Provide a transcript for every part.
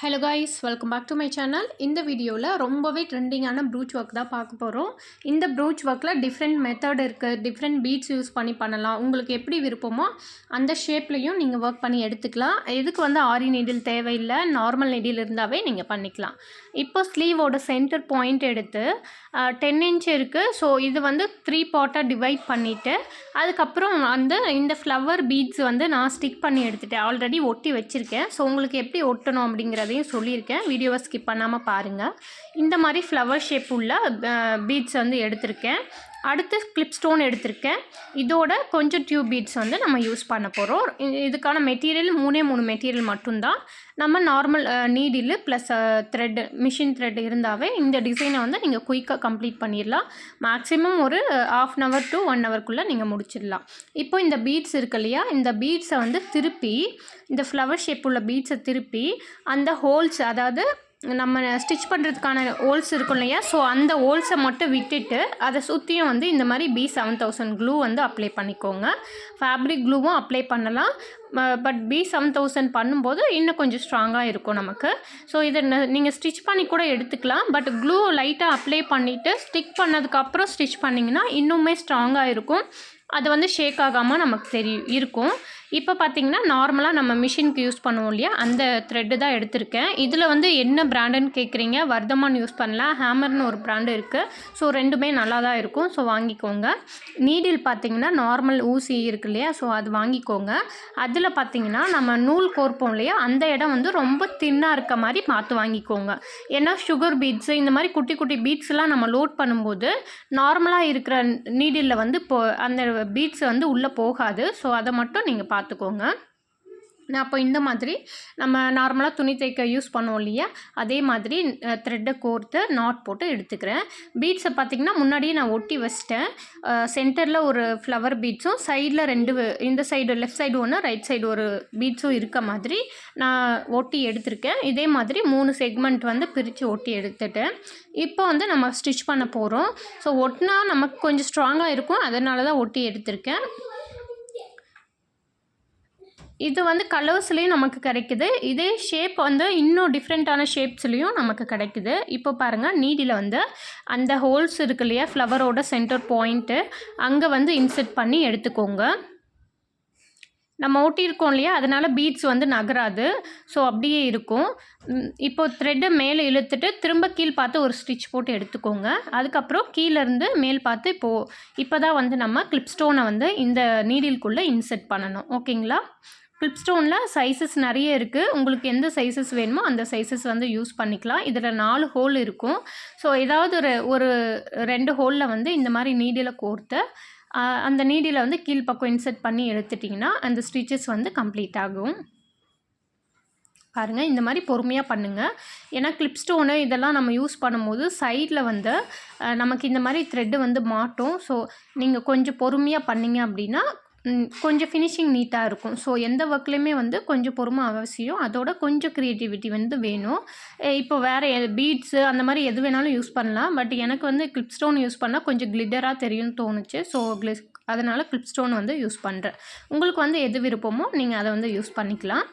Hello guys welcome back to my channel இந்த வீடியோவில் ரொம்பவே ட்ரெண்டிங்கான ப்ரூச் ஒர்க் தான் பார்க்க போகிறோம் இந்த ப்ரூச் ஒர்க்கில் டிஃப்ரெண்ட் மெத்தட் இருக்குது டிஃப்ரெண்ட் பீட்ஸ் யூஸ் பண்ணி பண்ணலாம். உங்களுக்கு எப்படி விருப்பமோ அந்த ஷேப்லேயும் நீங்கள் ஒர்க் பண்ணி எடுத்துக்கலாம். இதுக்கு வந்து ஆரி நெடில் தேவையில்லை நார்மல் நெடில் இருந்தாவே நீங்கள் பண்ணிக்கலாம். இப்போ ஸ்லீவோட சென்டர் பாயிண்ட் எடுத்து டென் இன்ச் இருக்குது ஸோ இது வந்து த்ரீ பார்ட்டாக டிவைட் பண்ணிவிட்டு அதுக்கப்புறம் வந்து இந்த ஃப்ளவர் பீட்ஸ் வந்து நான் ஸ்டிக் பண்ணி எடுத்துகிட்டேன் ஆல்ரெடி ஒட்டி வச்சுருக்கேன். ஸோ உங்களுக்கு எப்படி ஒட்டணும் அப்படிங்கிறது அப்படிங்கிறதையும் சொல்லியிருக்கேன். வீடியோவை ஸ்கிப் பண்ணாமல் பாருங்கள் இந்த மாதிரி ஃப்ளவர் ஷேப் உள்ள பீட்ஸ் வந்து எடுத்திருக்கேன். அடுத்து கிளிப் ஸ்டோன் எடுத்திருக்கேன். இதோட கொஞ்சம் டியூப் பீட்ஸ் வந்து நம்ம யூஸ் பண்ண போகிறோம் இதுக்கான மெட்டீரியல் மூணே மூணு மெட்டீரியல் மட்டும்தான். நம்ம normal needle plus thread machine thread இருந்தாவே இந்த டிசைனை வந்து நீங்கள் குயிக்காக கம்ப்ளீட் பண்ணிடலாம். மேக்ஸிமம் ஒரு half an hour to one ஹவர்க்குள்ளே நீங்கள் முடிச்சிடலாம். இப்போ இந்த பீட்ஸ் இருக்கு இல்லையா? இந்த பீட்ஸை வந்து திருப்பி இந்த ஃப்ளவர் ஷேப் உள்ள பீட்ஸை திருப்பி அந்த ஹோல்ஸ் அதாவது நம்ம ஸ்டிச் பண்ணுறதுக்கான ஹோல்ஸ் இருக்கும் இல்லையா? ஸோ அந்த ஹோல்ஸை மட்டும் விட்டுட்டு அதை சுற்றியும் வந்து இந்த மாதிரி பி செவன் தௌசண்ட் க்ளூ வந்து அப்ளை பண்ணிக்கோங்க. ஃபேப்ரிக் க்ளூவும் அப்ளை பண்ணலாம். பட் பி செவன் தௌசண்ட் பண்ணும்போது இன்னும் கொஞ்சம் ஸ்ட்ராங்காக இருக்கும் நமக்கு. ஸோ இதை நீங்கள் ஸ்டிச் பண்ணி கூட எடுத்துக்கலாம். பட் க்ளூ லைட்டாக அப்ளை பண்ணிவிட்டு ஸ்டிக் பண்ணதுக்கப்புறம் ஸ்டிச் பண்ணிங்கன்னா இன்னுமே ஸ்ட்ராங்காக இருக்கும். அது வந்து ஷேக் ஆகாமல் நமக்கு தெரியும் இருக்கும். இப்போ பார்த்தீங்கன்னா நார்மலாக நம்ம மிஷினுக்கு யூஸ் பண்ணுவோம் இல்லையா? அந்த த்ரெட்டு தான் எடுத்திருக்கேன். இதில் வந்து என்ன பிராண்டுன்னு கேட்குறீங்க? வர்தமான் யூஸ் பண்ணலாம். ஹேமர்னு ஒரு பிராண்டு இருக்குது ஸோ ரெண்டுமே நல்லா தான் இருக்கும். ஸோ வாங்கிக்கோங்க. நீடில் பார்த்தீங்கன்னா நார்மல் ஊசி இருக்கு இல்லையா? ஸோ அது வாங்கிக்கோங்க. அதில் பார்த்தீங்கன்னா நம்ம நூல் கோர்ப்போம் இல்லையா? அந்த இடம் வந்து ரொம்ப தின்னாக இருக்க மாதிரி பார்த்து வாங்கிக்கோங்க. ஏன்னா சுகர் பீட்ஸு இந்த மாதிரி குட்டி குட்டி பீட்ஸ்லாம் நம்ம லோட் பண்ணும்போது நார்மலாக இருக்கிற நீடிலில் வந்து இப்போ அந்த பீட்ஸ் வந்து உள்ளே போகாது. ஸோ அதை மட்டும் நீங்கள் பார்த்துக்கோங்க. அப்போ இந்த மாதிரி நம்ம நார்மலாக துணி தைக்க யூஸ் பண்ணுவோம் இல்லையா? அதே மாதிரி த்ரெட்டை கோர்த்து நாட் போட்டு எடுத்துக்கிறேன். பீட்ஸை பார்த்திங்கன்னா முன்னாடியே நான் ஒட்டி வச்சிட்டேன். சென்டரில் ஒரு ஃப்ளவர் பீட்ஸும் சைடில் ரெண்டு இந்த சைடு லெஃப்ட் சைடு ஒன்று ரைட் சைடு ஒரு பீட்ஸும் இருக்க மாதிரி நான் ஒட்டி எடுத்திருக்கேன். இதே மாதிரி மூணு செக்மெண்ட் வந்து பிரித்து ஒட்டி எடுத்துட்டேன். இப்போ வந்து நம்ம ஸ்டிச் பண்ண போகிறோம் ஸோ ஒட்டினா நமக்கு கொஞ்சம் ஸ்ட்ராங்காக இருக்கும். அதனால தான் ஒட்டி எடுத்திருக்கேன். இது வந்து கலர்ஸ்லேயும் நமக்கு கிடைக்குது. இதே ஷேப் வந்து இன்னும் டிஃப்ரெண்ட்டான ஷேப்ஸ்லேயும் நமக்கு கிடைக்குது. இப்போ பாருங்கள் நீடியில் வந்து அந்த ஹோல்ஸ் இருக்கு இல்லையா? ஃப்ளவரோட சென்டர் பாயிண்ட்டு அங்கே வந்து இன்செர்ட் பண்ணி எடுத்துக்கோங்க. நம்ம ஓட்டியிருக்கோம் இல்லையா? அதனால் பீட்ஸ் வந்து நகராது. ஸோ அப்படியே இருக்கும். இப்போ த்ரெட்டை மேலே இழுத்துட்டு திரும்ப கீழ் பார்த்து ஒரு ஸ்டிச் போட்டு எடுத்துக்கோங்க. அதுக்கப்புறம் கீழேருந்து மேல் பார்த்து இப்போது இப்போ தான் வந்து நம்ம கிளிப் ஸ்டோனை வந்து இந்த நீடிலுக்குள்ளே இன்செர்ட் பண்ணணும். ஓகேங்களா கிளிப் ஸ்டோனில் சைஸஸ் நிறைய இருக்குது உங்களுக்கு எந்த சைஸஸ் வேணுமோ அந்த சைஸஸ் வந்து யூஸ் பண்ணிக்கலாம். இதில் நாலு ஹோல் இருக்கும். ஸோ ஏதாவது ஒரு ஒரு ரெண்டு ஹோலில் வந்து இந்த மாதிரி நீடியில் கோர்த்து அந்த நீடியில் வந்து கீழ்ப்பக்கம் இன்செர்ட் பண்ணி எடுத்துட்டிங்கன்னா அந்த ஸ்டிச்சஸ் வந்து கம்ப்ளீட் ஆகும். பாருங்கள் இந்த மாதிரி பொறுமையாக பண்ணுங்கள் ஏன்னா கிளிப் ஸ்டோனு இதெல்லாம் நம்ம யூஸ் பண்ணும்போது சைடில் வந்து நமக்கு இந்த மாதிரி த்ரெட்டு வந்து மாட்டும். ஸோ நீங்கள் கொஞ்சம் பொறுமையாக பண்ணிங்க அப்படின்னா கொஞ்சம் ஃபினிஷிங் நீட்டாக இருக்கும். ஸோ எந்த ஒர்க்லேயுமே வந்து கொஞ்சம் பொறுமை அவசியம். அதோட கொஞ்சம் க்ரியேட்டிவிட்டி வந்து வேணும். இப்போ வேறு பீட்ஸு அந்த மாதிரி எது வேணாலும் யூஸ் பண்ணலாம். பட் எனக்கு வந்து கிளிப் ஸ்டோன் யூஸ் பண்ணால் கொஞ்சம் கிளிட்டராக தெரியும்னு தோணுச்சு. ஸோ கிளி அதனால் கிளிப் ஸ்டோன் வந்து யூஸ் பண்ணுறேன் உங்களுக்கு வந்து எது விருப்பமோ நீங்கள் அதை வந்து யூஸ் பண்ணிக்கலாம்.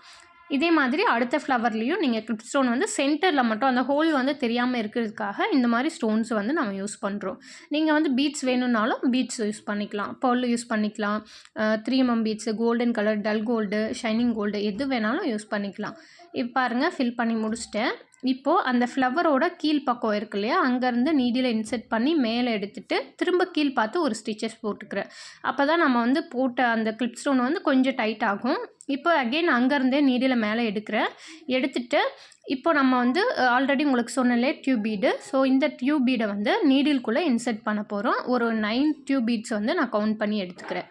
இதே மாதிரி அடுத்த ஃப்ளவர்லேயும் நீங்கள் கிளிப் ஸ்டோன் வந்து சென்டரில் மட்டும் அந்த ஹோல் வந்து தெரியாமல் இருக்கிறதுக்காக இந்த மாதிரி ஸ்டோன்ஸ் வந்து நம்ம யூஸ் பண்ணுறோம் நீங்கள் வந்து பீட்ஸ் வேணும்னாலும் பீட்ஸ் யூஸ் பண்ணிக்கலாம். பர்ல் யூஸ் பண்ணிக்கலாம். Three mm beads golden colour dull gold shining gold எது வேணாலும் யூஸ் பண்ணிக்கலாம். இப்போ பாருங்கள் ஃபில் பண்ணி முடிச்சிட்டேன். இப்போது அந்த ஃப்ளவரோட கீழ் பக்கம் இருக்கு இல்லையா? அங்கேருந்து நீடியில் இன்செர்ட் பண்ணி மேலே எடுத்துகிட்டு திரும்ப கீழ் பார்த்து ஒரு ஸ்டிச்சஸ் போட்டுக்கிறேன் அப்போ தான் நம்ம வந்து போட்ட அந்த கிளிப் ஸ்டோன் வந்து கொஞ்சம் டைட் ஆகும். இப்போ அகெயின் அங்கேருந்தே நீடியில் மேலே எடுக்கிறேன் எடுத்துட்டு இப்போ நம்ம வந்து ஆல்ரெடி உங்களுக்கு சொன்னலே டியூப் பீடு ஸோ இந்த டியூப் பீடை வந்து நீடில்குள்ளே இன்செர்ட் பண்ண போகிறோம் ஒரு நைன் டியூப் பீட்ஸ் வந்து நான் கவுண்ட் பண்ணி எடுத்துக்கிறேன்.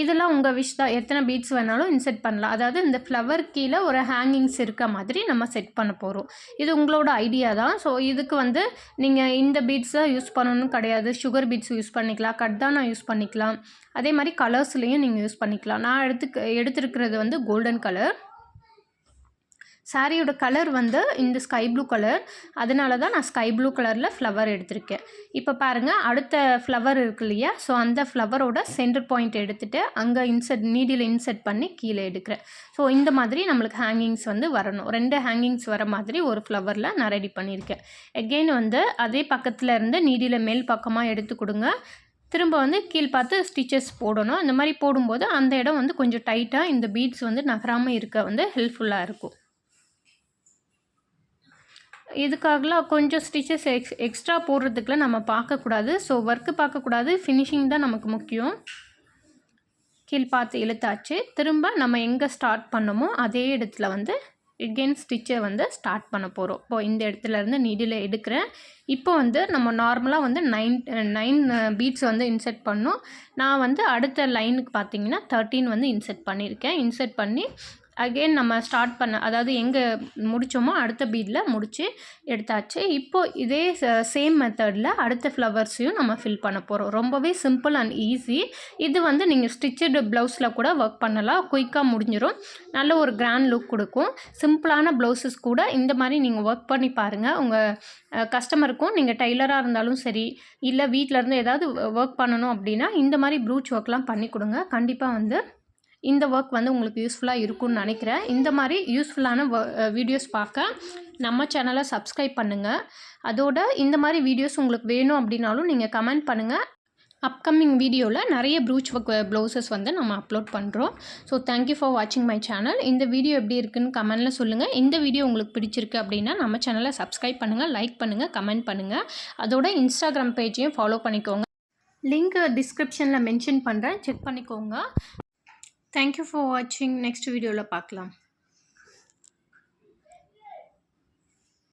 இதெல்லாம் உங்கள் விஷ் தான். எத்தனை பீட்ஸ் வேணாலும் இன்செர்ட் பண்ணலாம். அதாவது இந்த ஃப்ளவர் கீழே ஒரு ஹேங்கிங்ஸ் இருக்க மாதிரி நம்ம செட் பண்ண போகிறோம் இது உங்களோட ஐடியா தான். ஸோ இதுக்கு வந்து நீங்கள் இந்த பீட்ஸ் தான் யூஸ் பண்ணணும் கிடையாது. சுகர் பீட்ஸ் யூஸ் பண்ணிக்கலாம். கட்தானா யூஸ் பண்ணிக்கலாம். அதே மாதிரி கலர்ஸ்லேயும் நீங்கள் யூஸ் பண்ணிக்கலாம். நான் எடுத்து எடுத்துருக்கிறது வந்து கோல்டன் கலர் சாரியோட கலர் வந்து இந்த ஸ்கை ப்ளூ கலர் அதனால தான் நான் ஸ்கை ப்ளூ கலரில் ஃப்ளவர் எடுத்திருக்கேன். இப்போ பாருங்கள் அடுத்த ஃப்ளவர் இருக்கு இல்லையா? ஸோ அந்த ஃப்ளவரோட சென்டர் பாயிண்ட் எடுத்துகிட்டு அங்கே இன்சர்ட் நீடியில் இன்செர்ட் பண்ணி கீழே எடுக்கிறேன். ஸோ இந்த மாதிரி நம்மளுக்கு ஹேங்கிங்ஸ் வந்து வரணும். ரெண்டு ஹேங்கிங்ஸ் வர மாதிரி ஒரு ஃப்ளவரில் நான் ரெடி பண்ணியிருக்கேன். எகெயின் வந்து அதே பக்கத்தில் இருந்து நீடியில் மேல் பக்கமாக எடுத்து கொடுங்க. திரும்ப வந்து கீழ் பார்த்து ஸ்டிச்சஸ் போடணும். இந்த மாதிரி போடும்போது அந்த இடம் வந்து கொஞ்சம் டைட்டாக இந்த பீட்ஸ் வந்து நகராமல் இருக்க வந்து ஹெல்ப்ஃபுல்லாக இருக்கும். இதுக்காகலாம் கொஞ்சம் ஸ்டிச்சஸ் எக்ஸ் எக்ஸ்ட்ரா போடுறதுக்குலாம் நம்ம பார்க்கக்கூடாது. ஸோ ஒர்க்கு பார்க்கக்கூடாது. ஃபினிஷிங் தான் நமக்கு முக்கியம். கீழ் பார்த்து இழுத்தாச்சு. திரும்ப நம்ம எங்கே ஸ்டார்ட் பண்ணமோ அதே இடத்துல வந்து எகெயின் ஸ்டிச்சை வந்து ஸ்டார்ட் பண்ண போகிறோம் இப்போது இந்த இடத்துல இருந்து நீடில் எடுக்கிறேன். இப்போ வந்து நம்ம நார்மலாக வந்து நைன் நைன் பீட்ஸ் வந்து இன்செர்ட் பண்ணோம். நான் வந்து அடுத்த லைனுக்கு பார்த்தீங்கன்னா தேர்ட்டின் வந்து இன்செர்ட் பண்ணியிருக்கேன். இன்செர்ட் பண்ணி அகெயின் நம்ம ஸ்டார்ட் பண்ண அதாவது எங்கே முடித்தோமோ அடுத்த பீடில் முடித்து எடுத்தாச்சு. இப்போது இதே சேம் மெத்தடில் அடுத்த ஃப்ளவர்ஸையும் நம்ம ஃபில் பண்ண போகிறோம் ரொம்பவே சிம்பிள் அண்ட் ஈஸி இது வந்து நீங்கள் ஸ்டிச்சடு ப்ளவுஸில் கூட ஒர்க் பண்ணலாம். குயிக்காக முடிஞ்சிடும் நல்ல ஒரு கிராண்ட் லுக் கொடுக்கும். சிம்பிளான ப்ளவுஸஸ் கூட இந்த மாதிரி நீங்கள் ஒர்க் பண்ணி பாருங்கள் உங்கள் கஸ்டமருக்கும் நீங்கள் டெய்லராக இருந்தாலும் சரி இல்லை வீட்டிலேருந்து ஏதாவது ஒர்க் பண்ணணும் அப்படின்னா இந்த மாதிரி ப்ரூச் ஒர்க்லாம் பண்ணி கொடுங்க. கண்டிப்பாக வந்து இந்த ஒர்க் வந்து உங்களுக்கு யூஸ்ஃபுல்லாக இருக்கும்னு நினைக்கிறேன். இந்த மாதிரி யூஸ்ஃபுல்லான வீடியோஸ் பார்க்க நம்ம சேனலை சப்ஸ்கிரைப் பண்ணுங்கள் அதோட இந்த மாதிரி வீடியோஸ் உங்களுக்கு வேணும் அப்படின்னாலும் நீங்கள் கமெண்ட் பண்ணுங்கள் அப்கமிங் வீடியோவில் நிறைய ப்ரூச் ஒர்க் ப்ளவுசஸ் வந்து நம்ம அப்லோட் பண்ணுறோம் ஸோ தேங்க்யூ ஃபார் வாட்சிங் மை சேனல் இந்த வீடியோ எப்படி இருக்குன்னு கமெண்டில் சொல்லுங்கள் இந்த வீடியோ உங்களுக்கு பிடிச்சிருக்கு அப்படின்னா நம்ம சேனலை சப்ஸ்கிரைப் பண்ணுங்கள் லைக் பண்ணுங்கள் கமெண்ட் பண்ணுங்கள் அதோட இன்ஸ்டாகிராம் பேஜையும் ஃபாலோ பண்ணிக்கோங்க. லிங்க் டிஸ்கிரிப்ஷனில் மென்ஷன் பண்ணுறேன் செக் பண்ணிக்கோங்க. தேங்க்யூ ஃபார் வாட்சிங் நெக்ஸ்ட் வீடியோவில் பார்க்கலாம்